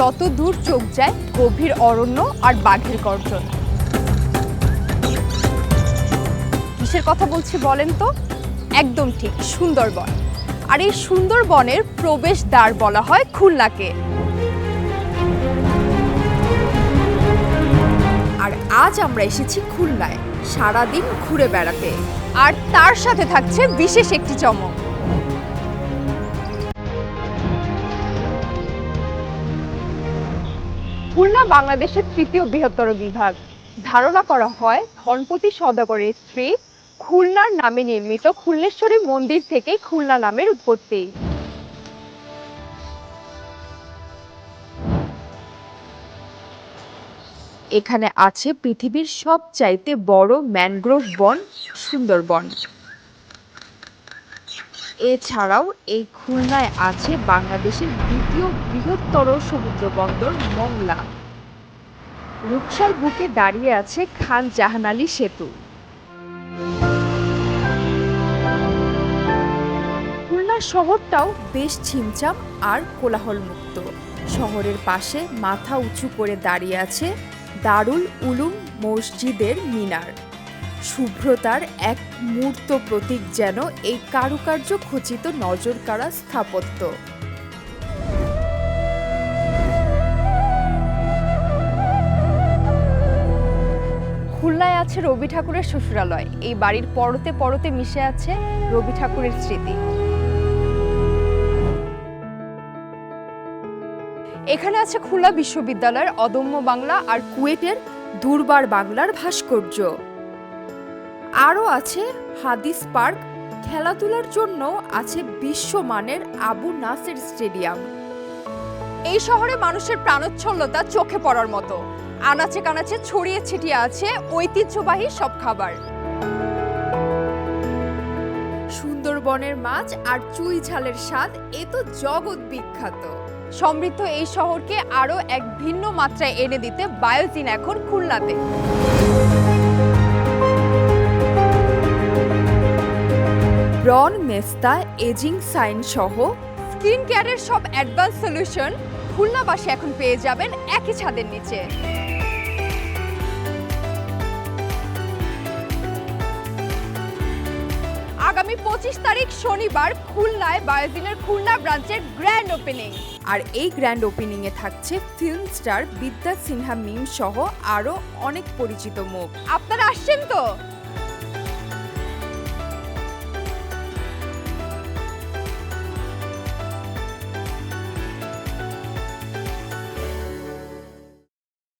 যত দূর চোখ যায়, গভীর অরণ্য আর বাঘের গর্জন। কিসের কথা বলছি বলেন তো? একদম ঠিক, সুন্দরবন। আর এই সুন্দরবনের প্রবেশ দ্বার বলা হয় খুলনাকে। আর আজ আমরা এসেছি খুলনায়, সারাদিন ঘুরে বেড়াতে। আর তার সাথে থাকছে বিশেষ একটি চমক। খুলনা বাংলাদেশের তৃতীয় বৃহত্তর বিভাগ। ধারণা করা হয়, ধনপতি সদাগরের স্ত্রী খুলনার নামে নির্মিত খুলনেশ্বরী মন্দির থেকে খুলনা নামের উৎপত্তি। এখানে আছে পৃথিবীর সবচাইতে বড় ম্যানগ্রোভ বন সুন্দরবন। এছাড়াও এই খুলনায় আছে বাংলাদেশের দ্বিতীয় বৃহত্তর সমুদ্র বন্দর মংলা। রূপসার বুকে দাঁড়িয়ে আছে খান জাহান আলী সেতু। খুলনা শহরটাও বেশ ছিমছাম আর কোলাহলমুক্ত। শহরের পাশে মাথা উঁচু করে দাঁড়িয়ে আছে দারুল উলুম মসজিদের মিনার। শুভ্রতার এক মূর্ত প্রতীক যেন এই কারুকার্য খচিত নজরকাড়া স্থাপত্য। খুলনায় আছে রবি ঠাকুরের শ্বশুরালয়। এই বাড়ির পরতে পরতে মিশে আছে রবি ঠাকুরের স্মৃতি। এখানে আছে খুলনা বিশ্ববিদ্যালয়ের অদম্য বাংলা আর কুয়েটের দুর্বার বাংলার ভাস্কর্য। আরও আছে হাদিস পার্ক, খেলাধুলার জন্য আছে বিশ্বমানের আবু নাসের স্টেডিয়াম। এই শহরে মানুষের প্রাণোচ্ছলতা চোখে পড়ার মতো। আনাচে কানাচে ছড়িয়ে ছিটিয়ে আছে ঐতিহ্যবাহী সব খাবার। সুন্দরবনের মাছ আর চুই ঝালের স্বাদ, এ তো জগৎ বিখ্যাত। সমৃদ্ধ এই শহরকে আরও এক ভিন্ন মাত্রায় এনে দিতে বায়োজিন এখন খুলনাতে। ব্রন মেস্তা, এজিং সাইন সহ স্কিন কেয়ারের সব অ্যাডভান্স সলিউশন খুলনাবাসী এখন পেয়ে যাবেন একই ছাদের নিচে। আগামী পঁচিশ তারিখ শনিবার খুলনায় বায়োজিনের খুলনা ব্রাঞ্চের গ্র্যান্ড ওপেনিং আর এই গ্র্যান্ড ওপেনিং এ থাকছে ফিল্ম স্টার বিদ্যা সিনহা মিম সহ আরও অনেক পরিচিত মুখ। আপনারা আসছেন তো?